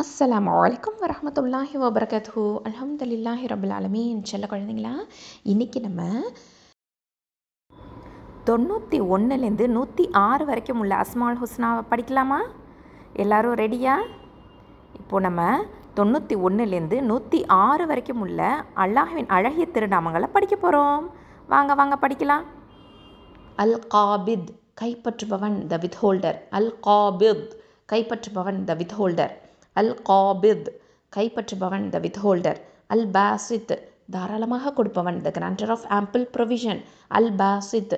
அஸ்ஸலாமு அலைக்கும் வரஹமத்துல்லாஹி வபரகத்து அல்ஹம்துலில்லாஹி ரபுல் ஆலமீன். செல்ல குழந்தைங்களா இன்றைக்கி நம்ம தொண்ணூற்றி ஒன்றுலேருந்து நூற்றி ஆறு வரைக்கும் உள்ள அஸ்மால் ஹுஸ்னாவை படிக்கலாமா? எல்லோரும் ரெடியா? இப்போது நம்ம தொண்ணூற்றி ஒன்றுலேருந்து நூற்றி ஆறு வரைக்கும் உள்ள அல்லாஹுவின் அழகிய திருநாமங்களை படிக்க போகிறோம் வாங்க வாங்க படிக்கலாம். அல் காபித் கைப்பற்றுபவன் த வித் ஹோல்டர். அல் காபித் கைப்பற்றுபவன் த வித் ஹோல்டர். அல் காபித் கைப்பற்றுபவன் த வித்ஹோல்டர் அல் பாசித் தாராளமாக கொடுப்பவன் the grantor of ample provision அல் பாசித்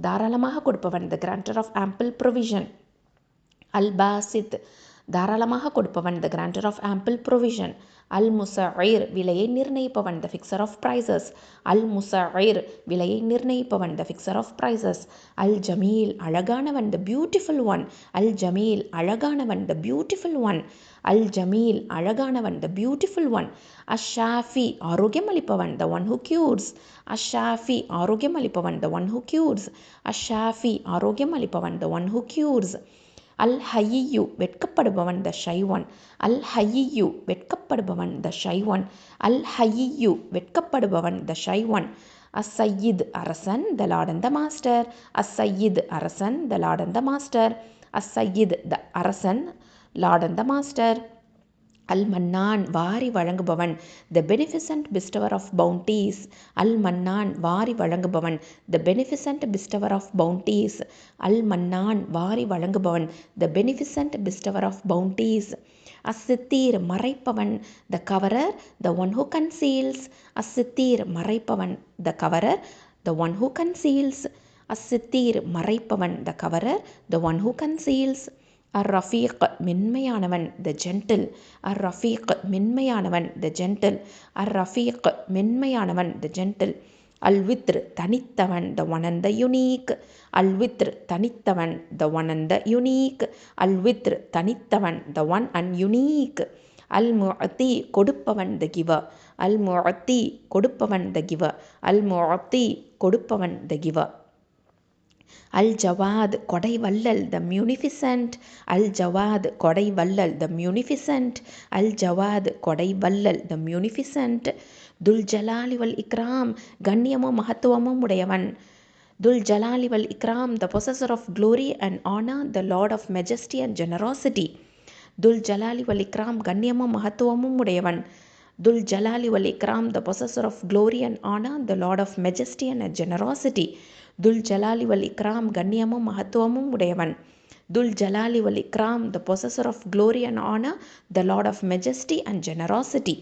தாராளமாக கொடுப்பவன் the grantor of ample provision அல் பாசித் தாராளமாக கொடுப்பவன். The grantor of ample provision அல் முசைர் விலையை நிர்ணயிப்பவன். த ஃபிக்சர் ஆஃப் ப்ரைசஸ் அல் முசைர் விலையை நிர்ணயிப்பவன். த ஃபிக்சர் ஆஃப் ப்ரைசஸ் அல் ஜமீல் அழகானவன். த பியூட்டிஃபுல் ஒன் அல் ஜமீல் அழகானவன். த பியூட்டிஃபுல் ஒன் அல் ஜமீல் அழகானவன். த பியூட்டிஃபுல் ஒன் அஷாஃபி ஆரோக்கியம் அளிப்பவன் த ஒன் ஹூ கியூர்ஸ் அஷாஃபி ஆரோக்கியம் அளிப்பவன் த ஒன் ஹூ கியூர்ஸ் அஷாஃபி ஆரோக்கியம் அளிப்பவன் த ஒன் ஹூ கியூர்ஸ் அல் ஹையு வெட்கப்படுபவன் த ஷைவன். அல் ஹையு வெட்கப்படுபவன் த ஷைவன். அல் ஹையு வெட்கப்படுபவன் த ஷைவன். அசையித் அரசன் த லாடன் த மாஸ்டர். அசையித் அரசன் த லாடன் த மாஸ்டர். அசையித் த அரசன் லாடன் த மாஸ்டர். அல் மன்னான் வாரி வழங்குபவன். The beneficent bestower of bounties அல் மன்னான் வாரி வழங்குபவன். The beneficent bestower of bounties அல் மன்னான் வாரி வழங்குபவன். The beneficent bestower of bounties அசித்தீர் மறைப்பவன். The coverer the one who conceals அசித்தீர் மறைப்பவன். The coverer the one who conceals அசித்தீர் மறைப்பவன். The coverer the one who conceals அர் ரஃபீக் மென்மையானவன் த gentle அர் ரஃபீக் மென்மையானவன் த gentle அர் ரஃபீக் மென்மையானவன் த ஜென்டில் அல்வித்ரு தனித்தவன் the one and the unique. அல்வித்ரு தனித்தவன் the one and the unique. அல்வித்ரு தனித்தவன் த ஒன் அண்ட் யுனீக். அல் முஅத்தி கொடுப்பவன் த கிவ அல் முஅத்தி கொடுப்பவன் த கிவ அல் முஅத்தி கொடுப்பவன் த கிவ அல் ஜவாத் கொடை வல்லல் த மியூனிஃபிசன்ட் அல் ஜவாத் கொடை வல்லல் த மியூனிஃபிசன்ட் அல் ஜவாத் கொடை வல்லல் த மியூனிஃபிசன்ட் துல் ஜலாலி வல் இக்ராம் கண்ணியமும் மகத்துவமும் உடையவன். துல் ஜலாலி வல் Ikram the possessor of glory and ஆனா the lord of majesty and generosity துல் ஜலாலி வல் இக்ராம் கண்ணியமும் மகத்துவமும் உடையவன். துல் ஜலாலி வல் Ikram the possessor of glory and ஆனா the lord of majesty and generosity துல் ஜலாலி வல் இக்ராம் கண்ணியமும் மகத்துவமும் உடையவன். துல் ஜலாலி வல் Ikram the possessor of glory and ஆனா the lord of majesty and generosity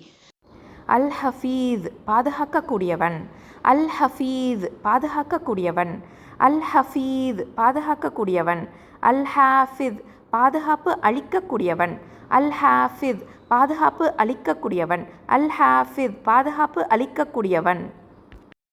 அல் ஹஃபீத் பாதுகாக்கக்கூடியவன். அல் ஹஃபீத் பாதுகாக்கக்கூடியவன். அல் ஹஃபீத் பாதுகாக்கக்கூடியவன். அல் ஹாஃபித் பாதுகாப்பு அளிக்கக்கூடியவன். அல் ஹாஃபித் பாதுகாப்பு அளிக்கக்கூடியவன். அல் ஹாஃபித் பாதுகாப்பு அளிக்கக்கூடியவன்.